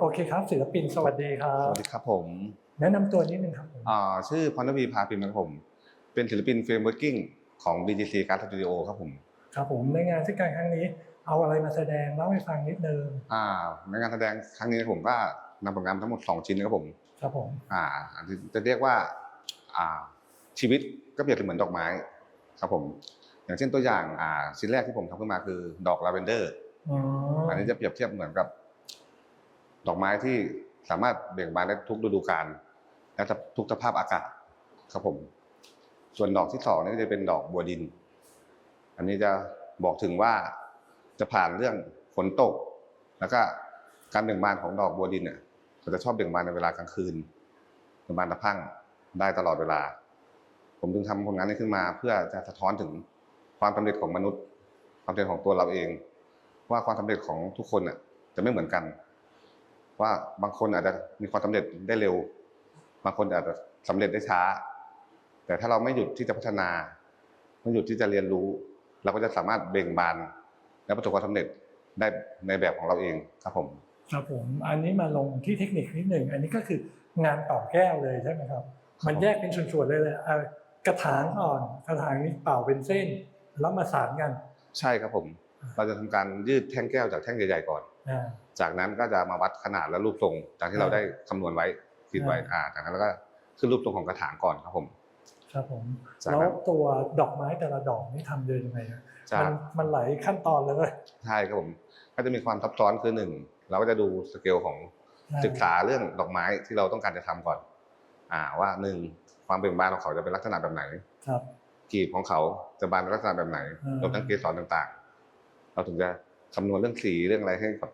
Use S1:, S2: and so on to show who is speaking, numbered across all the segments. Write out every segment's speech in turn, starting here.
S1: โอเคครับศิลปินสวัสดีครั
S2: ส
S1: บ
S2: วัสดีครับผม
S1: แนะนำตัวนิดนึงครับผม
S2: อ่าชื่อพรณวีพาพิมพ์ครับผม เป็นศิลปินเฟรมเวิร์กิ้งของ BGC การ์ดสตูดิโอครับผม
S1: ครับผมในงานที่การครั้งนี้ เอาอะไรมาแสดงเล่าให้ฟังนิดนึง
S2: อ่าในงานแสดงครั้งนี้ผมก็นำผลงานทั้งหมด 2 ชิ้นนะครับผม
S1: ครับผม
S2: อ่าอันที่จะเรียกว่าอ่าชีวิตก็เปรียบเสมือนดอกไม้ครับผม อย่างเช่นตัวอย่างอ่าชิ้นแรกที่ผมทำขึ้นมาคือดอกลาเวนเดอร์
S1: อ๋อ
S2: อันนี้จะเปรียบเทียบเหมือนกับ ดอกไม้ที่สามารถเบ่งบานได้ทุกฤดูกาลและทุกสภาพอากาศครับผม ส่วนดอกที่สองนี่จะเป็นดอกบัวดิน อันนี้จะบอกถึงว่าจะผ่านเรื่องฝนตก แล้วก็การเบ่งบานของดอกบัวดินเนี่ยเขาจะชอบเบ่งบานในเวลากลางคืนเบ่งบานตะพั่งได้ตลอดเวลา ผมจึงทำผลงานนี้ขึ้นมา เพื่อจะสะท้อนถึงความสำเร็จของมนุษย์ ความสำเร็จของตัวเราเอง ว่าความสำเร็จของทุกคนน่ะจะไม่เหมือนกัน ว่าบางคนอาจจะมีความสำเร็จได้เร็ว บางคนอาจจะสำเร็จได้ช้า แต่ถ้าเราไม่หยุดที่จะพัฒนา ไม่หยุดที่จะเรียนรู้ เราก็จะสามารถเบ่งบาน และประสบความสำเร็จได้ในแบบของเราเองครับผม
S1: ครับผมอันนี้มาลงที่เทคนิคนิดหนึ่งอันนี้ก็คืองานเป่าแก้วเลยใช่ไหมครับ มันแยกเป็นส่วนๆเลยเลยอะกระถางก่อนกระถางนี้เป่าเป็นเส้น แล้วมาสานกัน
S2: ใช่ครับผม เราจะทำการยืดแท่งแก้วจากแท่งใหญ่ๆก่อน
S1: อ่า
S2: จากนั้นก็จะมาวัดขนาดและรูปทรงจากที่เราได้คำนวณไว้คิดไว้
S1: อ่า
S2: อ่าจากนั้นแล้วก็ขึ้นรูปทรงของกระถางก่อนครับผม
S1: ครับผม
S2: จาก
S1: แล้ว
S2: นั้น
S1: ตัวดอกไม้แต่ละดอกนี่ทำเดินยังไงอะ
S2: จา
S1: มั
S2: ก
S1: นมันหลายขั้นตอนเลยเลย
S2: ใช่ครับผมก็จะมีความซับซ้อนคือหนึ่งเราก็จะดูสเกลของ
S1: อ่า
S2: ศึกษาเรื่องดอกไม้ที่เราต้องการจะทำก่อน อ่าว่าหนึ่งความเบ่งบานของเขาจะเป็นลักษณะแบบไหน
S1: ครับ
S2: กลีบของเขาจะบานในลักษณะแบบไหน
S1: อืม
S2: รวมทั้งเกสรต่างๆ เราถึงจะคำนวณเรื่องสีเรื่องอะไรให้แบบ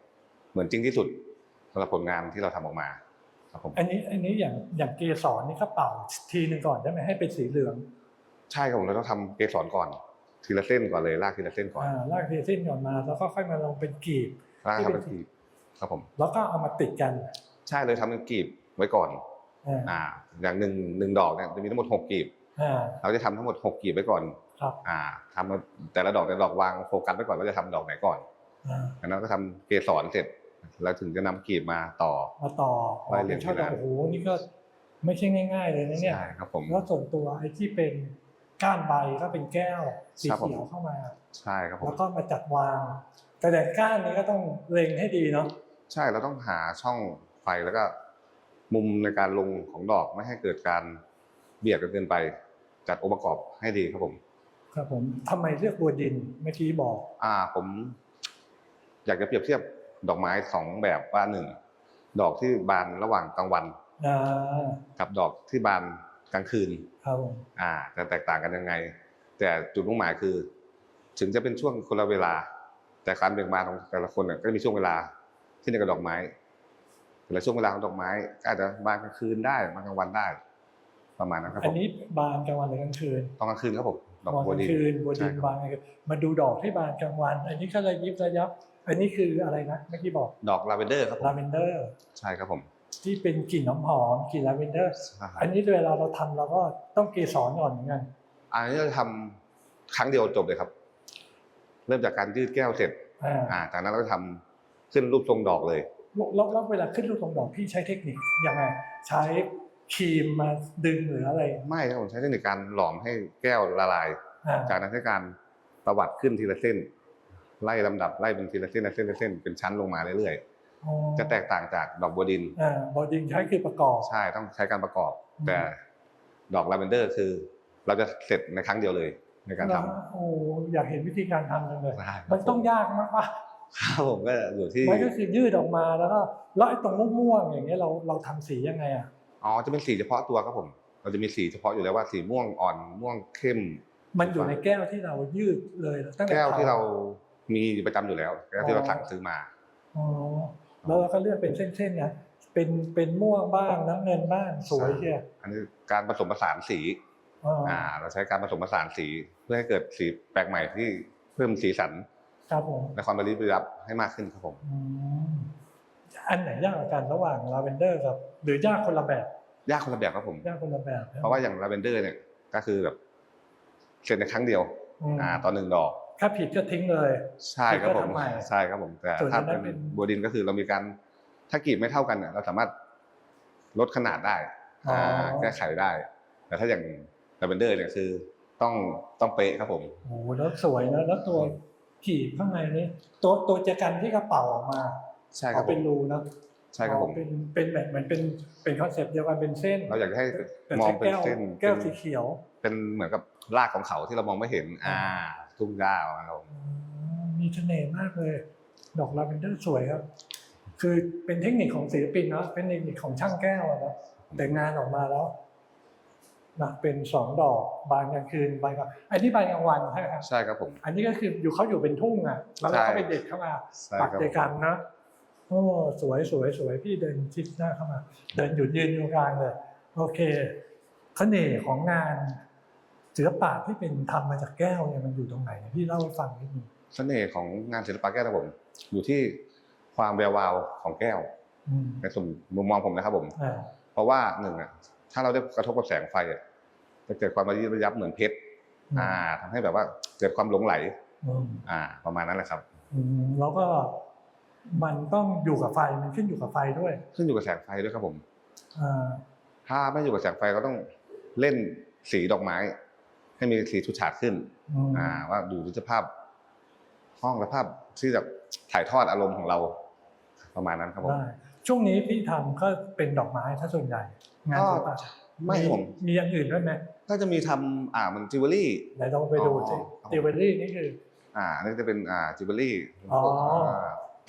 S2: เหมือนจริงที่สุดสำหรับผลงานที่เราทำออกมาครับผม
S1: อันนี้อันนี้อย่างอย่างเกสรนี่ก็เป่าทีหนึ่งก่อนใช่ไหมให้เป็นสีเหลือง
S2: ใช่ครับผมเราต้องทำเกสรก่อนทีละเส้นก่อนเลยลากทีละเส้นก่อน
S1: อ่าลากทีเส้นก่อนมา แล้วก็ค่อยมาลงเป็นกลีบ
S2: ลาก
S1: ที่
S2: ทำ
S1: เป็
S2: เป็นนกลีบครับผม
S1: แล้วก็เอามาติดกัน
S2: ใช่เลยทำเป็นกลีบไว้ก่อน
S1: อ่า
S2: อ่าอย่างหนึ่งหนึ่งดอกเนี่ยจะมีทั้งหมดหกกลีบ
S1: อ่า
S2: เราจะทำทั้งหมดหกกลีบไว้ก่อน
S1: ครับ
S2: อ่าทำมาแต่ละดอกแต่ละดอกวางโฟกัสไว้ก่อนว่าจะทำดอกไหนก่อน
S1: อ่า
S2: อันนั้นก็ทำเกสรเสร็จ แล้วถึงจะนำกลีบมาต่อ
S1: มาต่อ
S2: ไว้เรียง
S1: เป็นช่อ
S2: ที
S1: ดอ
S2: ละ
S1: กโอ้โหนี่ก็ไม่ใช่ง่าย ๆ เลยนะเนี่ย
S2: ใช่ครับผม
S1: แล้วส่วนตัวไอ้ที่เป็นก้านใบก็เป็นแก้วสี
S2: ครับผม
S1: เขียวเข้ามา
S2: ใช่ครับผ
S1: แล้
S2: ม
S1: วก็มาจัดวาง แต่แต่ก้านนี้ก็ต้องเล็งให้ดีเนาะ
S2: ใช่เราต้องหาช่องไฟแล้วก็ มุมในการลงของดอกไม่ให้เกิดการเบียดกันเกินไปจัดองค์ประกอบให้ดีครับผม
S1: ครับผมทำไมเลือกบัวดินเมื่อกี้บอก
S2: อ่าผม อยากจะเปรียบเทียบดอกไม้สองแบบว่าหนึ่งดอกที่บานระหว่างกลางวัน
S1: อ่า
S2: กับดอกที่บานกลางคืน
S1: ครับผม
S2: อ่าจะแตกต่างกันยังไง แต่จุดมุ่งหมายคือ ถึงจะเป็นช่วงคนละเวลา แต่การเบ่งบานของแต่ละคนเนี่ยก็มีช่วงเวลาที่เดียวกับดอกไม้แต่ละช่วงเวลาของดอกไม้ก็อาจจะบานกลางคืนได้บานกลางวันได้ ประมาณนั้นครับ
S1: อั
S2: ผ
S1: น
S2: ม
S1: นี้บานกลางวันหรือกลางคืน
S2: ตอนกลางคืนครับผม ดอก
S1: บาน
S2: บัว
S1: กลา
S2: ดิ
S1: ง
S2: น
S1: คืนบัวดิน
S2: ใช่ครับ
S1: บานกลางคืนมาดูดอกที่บานกลางวัน อันนี้ก็ระยิบระยับ อันนี้คืออะไรนะเมื่อกี้บอก
S2: ดอกลาเวนเดอร์ครับผม
S1: ลาเวนเดอร์
S2: ใช่ครับผม
S1: ที่เป็นกลิ่นหอมๆกลิ่นลาเวนเดอร์
S2: ใช่
S1: อันนี้เวลาเราทำเราก็ต้องเกสรก่อนเหมือนกัน
S2: อันนี้เราจะทำครั้งเดียวจบเลยครับ เริ่มจากการยืดแก้วเสร็จ
S1: อ่า
S2: อ่าจากนั้นเราก็ทำขึ้นรูปทรงดอกเลย
S1: แล้วแล้วเวลาขึ้นรูปทรงดอกพี่ใช้เทคนิคยังไงใช้ ครีมมาดึงหรืออะไร
S2: ไม่ครับผมใช้เทคนิคการหลอมให้แก้วละลาย
S1: อ่า
S2: จากนั้นใช้การตวัดขึ้นทีละเส้น ไล่ลำดับไล่เป็นทีละเส้นละเส้นละเส้นเป็นชั้นลงมาเรื่อย
S1: อ๋อ
S2: ๆ จะแตกต่างจากดอกบัวดิน
S1: อ่าบอดินใช้คือประกอบ
S2: ใช่ต้องใช้การประกอบ
S1: อืม
S2: แต่ดอกลาเวนเดอร์คือ เราจะเสร็จในครั้งเดียวเลยในการท
S1: แล้วโอ้อยากเห็นวิธีการทำจังเลยำ
S2: ได้
S1: มันต้องยากมากว่า
S2: ครับผมก็อยู่ที่
S1: มันก็คือยืดออกมาแล้วก็แล้วไอ้ตรงม่วงๆอย่างเงี้ยเราเราทำสียังไงอะ
S2: อ๋อจะเป็นสีเฉพาะตัวครับผม เราจะมีสีเฉพาะอยู่แล้วว่าสีม่วงอ่อนม่วงเข้ม
S1: มันอยู่ในแก้วที่เรายืดเลยตั้งแต่
S2: แก้วที่เรา
S1: ผ
S2: มีประจำอยู่แล้วแก้วที่เราสั่งซื้อมา
S1: อ๋อแล้วเราก็เลือกเป็นเส้นๆนะเป็นเป็นม่วงบ้างน้ำเงินบ้างสวยเชียว
S2: อันนี้การผสมผสานสี
S1: อ๋อ
S2: อ่า เราใช้การผสมผสานสีเพื่อให้เกิดสีแปลกใหม่ที่เพิ่มสีสัน
S1: ครับผม
S2: และความประณีตประยับให้มากขึ้นครับผม
S1: อืมอันไหนยากกว่ากันระหว่างลาเวนเดอร์กับ หรือยากคนละแบบ
S2: ยากคนละแบบครับผม
S1: ยากคนละแบบน
S2: เพราะว่าอย่างลาเวนเดอร์เนี่ย ก็คือแบบเสร็จในครั้งเดียว
S1: ม
S2: อ่าตอนหนึ่งดอก
S1: ถ้าผิดก็ทิ้งเลย
S2: ใช่ครับผม
S1: ผิดก็ทำใหม่
S2: ใช่ครับผมแต่
S1: ส่วน
S2: ถ้า
S1: นั้น
S2: เป็น
S1: เป็น
S2: บัวดินก็คือเรามีการถ้ากรีบไม่เท่ากันเนี่ยเราสามารถลดขนาดได้
S1: อ๋ออ่า
S2: แก้ไขได้ แต่ถ้าอย่างลาเวนเดอร์เนี่ยคือต้องต้องเป๊ะครับผม
S1: โอ้โหแล้วสวยนะแล้วตัวขีบข้างในนี้ ตัวตัวแจกันที่กระเป๋าออกมา
S2: ใช่ครับ
S1: เอา
S2: ผ
S1: เป็น
S2: ม
S1: รูนะ
S2: ใช่ครับผม
S1: อ๋อเป็นเป็นแบบเหมือนเป็นเป็นคอนเซปต์เดียวกันเป็นเส้น
S2: เราอยากจะให้
S1: แต่
S2: มอง
S1: ใช้
S2: เป็น
S1: แก้ว
S2: เส้น
S1: แก้ว
S2: เป็น
S1: สีเขียว
S2: เป็นเหมือนกับรากของเขาที่เรามองไม่เห็นอ่าทุ่งหญ้าครับผม
S1: อืมมีเสน่ห์มากเลย ดอกลาเวนเดอร์สวยครับ คือเป็นเทคนิคของศิลปินเนาะเป็นเทคนิคของช่างแก้วอะนะแต่งานออกมาแล้วนะเป็นสองดอกบานกลางคืนบานกลางอันนี้บานกลางวันใช่ไหมครับ
S2: ใช่ครับผม
S1: อันนี้ก็คืออยู่เขาอยู่เป็นทุ่งอะแล้วเรา
S2: ใช่
S1: ก็ไปเด็ดเข้ามา
S2: ใช่
S1: ปัก
S2: ครับ
S1: เดกันนะ โอ้สวยสวยสวยพี่เดินชิดหน้าเข้ามา เดินหยุดยืนอยู่ตรงกลางเลย โอเคเสน่ห์ของงานศิลปะที่เป็นทำมาจากแก้วเนี่ยมันอยู่ตรงไหนพี่เล่าให้ฟังนิดนึง
S2: เสน่ห์ของงานศิลปะแก้วนะครับผมอยู่ที่ความแวววาวของแก้ว
S1: อืม
S2: ในส่วนมุมมองผมนะครับผม
S1: อ่า
S2: เพราะว่าหนึ่งอะถ้าเราได้กระทบกับแสงไฟอะจะเกิดความระยิบระยับเหมือนเพชรอ่าทำให้แบบว่าเกิดความหลงไหล
S1: อืม
S2: อ่า ประมาณนั้นแหละครับ
S1: อืมแล้วก็ มันต้องอยู่กับไฟมันขึ้นอยู่กับไฟด้วย
S2: ขึ้นอยู่กับแสงไฟด้วยครับผม
S1: อ่า
S2: ถ้าไม่อยู่กับแสงไฟก็ต้องเล่นสีดอกไม้ ให้มีสีชุดฉาดขึ้น
S1: อืม
S2: อ่าว่าดูที่สภาพ ห้องและภาพที่แบบถ่ายทอดอารมณ์ของเรา ประมาณนั้นครับผม
S1: ได้ช่วงนี้พี่ทำก็เป็นดอกไม้ถ้าส่วนใหญ่งานศิลปะ
S2: ไม่ครับผม
S1: มีอย่างอื่นด้วยไหม
S2: ก็จะมีทำอ่ามันจิวเวลรี่
S1: ไหนลองไปดูสิ
S2: อ๋อครับผม
S1: จิวเวลรี่นี่คือ
S2: อ่าอันนี่จะเป็นอ่าจิวเวลรี่
S1: อ๋อ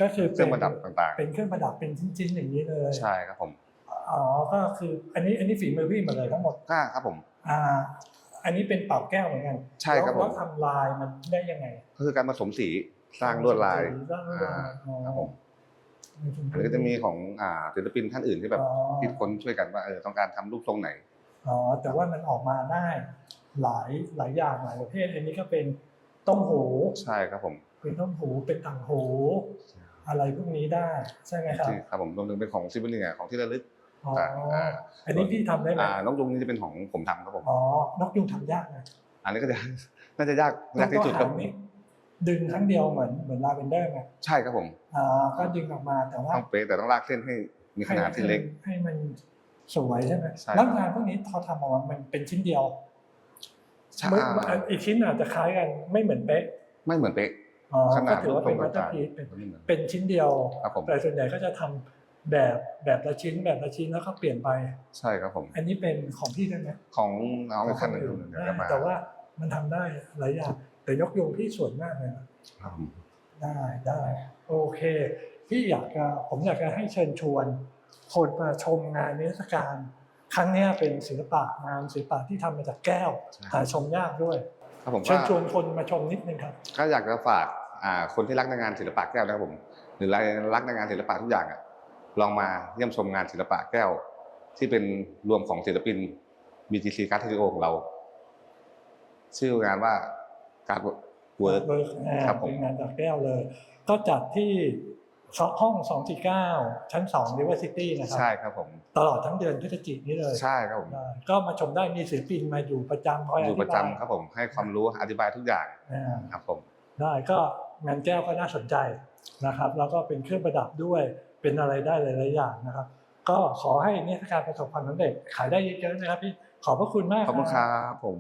S1: ก็คือ
S2: เครื่องประดับต่าง
S1: เป็นเครื่องประดับเป็นชิ้นๆอย่างนี้เลย
S2: ๆ ใช่ครับผม
S1: อ๋อก็คืออันนี้อันนี้ฝีมือพี่หมดเลยทั้งหมด
S2: ก็ครับผม
S1: อ่า อันนี้เป็นเป่าแก้วเหมือนกัน
S2: ใช่ครับผม
S1: แล้วทำลายมันได้ยังไง
S2: ก็คือการผสมสีสร้างลวดลาย
S1: สร้างลวดลายอ๋อ
S2: ครับผม อันนี้ก็จะมีของอ่าศิลปินท่านอื่นที่แบบ
S1: อ๋อ
S2: คิดค้นช่วยกันว่าเออต้องการทำรูปทรงไหน
S1: อ๋อแต่ว่ามันออกมาได้หลายหลายอย่างหลายประเภทอันนี้ก็เป็นต้มหู
S2: ใช่ครับผม
S1: เป็นต้มหูเป็นต่างหู อะไรพวกนี้ได้ใช่ไหมครับ
S2: ที่ครับผมรวมถึงเป็นของซิบิลิงของที่ระลึก
S1: อ๋อ
S2: ต่างอ่า
S1: อันนี้พี่ทำได้ไหม
S2: อ่านกยุงนี่จะเป็นของผมทำครับผม
S1: อ๋อนกยุงทำยากนะ
S2: อันนี้ก็จะน่าจะยากยากที่สุดครับ
S1: ตัวหางนี่ดึงครั้งเดียวเหมือนเหมือนลาเวนเดอร์ไง
S2: ใช่ครับผม
S1: อ่าก็ดึงออกมาแต่ว่า
S2: ต้องเป๊ะแต่ต้องลากเส้นให้มีขนาดที่เล็ก
S1: ให้มันสวยใช่ไหม
S2: ใช่
S1: แล้วงานพวกนี้พอทำออกมามันเป็นชิ้นเดียว
S2: ใช่
S1: ไม่ไม่อีกชิ้นอาจจะคล้ายกันไม่เหมือนเป๊ะ
S2: ไม่เหมือนเป๊ะ
S1: อ๋อ
S2: ขนา
S1: ก็
S2: ด
S1: ถือว่าเป็น
S2: รู
S1: มา
S2: ป
S1: ส
S2: ท
S1: เต
S2: ร
S1: องร์พีซ
S2: ต่างๆไม่เหมือน
S1: เป็นชิ้นเดียว
S2: ครับผม
S1: แต่ส่วนใหญ่ก็จะทำแบบแบบละชิ้นแบบละชิ้นแล้วก็เปลี่ยนไป
S2: ใช่ครับผม
S1: อันนี้เป็นของพี่ได้ไหม
S2: ของน้องอีกท่านหนึ่ง
S1: ของค
S2: เดี๋ยวจะมา
S1: แต่ว่ามันทำได้หลายอย่างแต่ยกยงพี่ส่วนมากเลยนะ
S2: ครับผม
S1: ได้ได้โอเคพี่อยากจะผมอยากจะให้เชิญชวนคนมาชมงานนิทรรศการ ครั้งเนี้ยเป็นศิลปะงานศิลปะที่ทำมาจากแก้วหาชมยากด้วย
S2: ครับผม
S1: เชิญ
S2: ก็
S1: ชวนคนมาชมนิดนึงครับ
S2: ก็อยากจะฝากอ่าคนที่รักในงานศิลปะแก้วนะครับผม หรือรักในงานศิลปะทุกอย่างอะลองมาเยี่ยมชมงานศิลปะแก้ว ที่เป็นรวมของศิลปิน BTC Card Studio ของเรา ชื่องานว่าการเวิร์ก
S1: เวิร์ก
S2: ครับผม
S1: เป็นงานจากแก้วเลย ก็จัดที่ ห้อง 249 ชั้น2 River City นะครั
S2: ใช่ครับผม
S1: ตลอดทั้งเดือนพฤศจิกายนนี้เลย
S2: ใช่ครับผม
S1: ได้ก็มาชมได้มีศิลปินมาอยู่ประจำคอย
S2: อ
S1: อยู่ธิ
S2: ประ
S1: บาย
S2: จำครับผมให้ความรู้อธิบายทุกอย่าง
S1: อ่า
S2: ครับผม
S1: ได้ก็งานแก้วก็น่าสนใจนะครับ แล้วก็เป็นเครื่องประดับด้วยเป็นอะไรได้หลายๆอย่างนะครับ ก็ขอให้นิทรรศการประสบความสำเร็จขายได้เยอะๆนะครับพี่ขอบพระคุณมาก
S2: ขอบคุณครับผม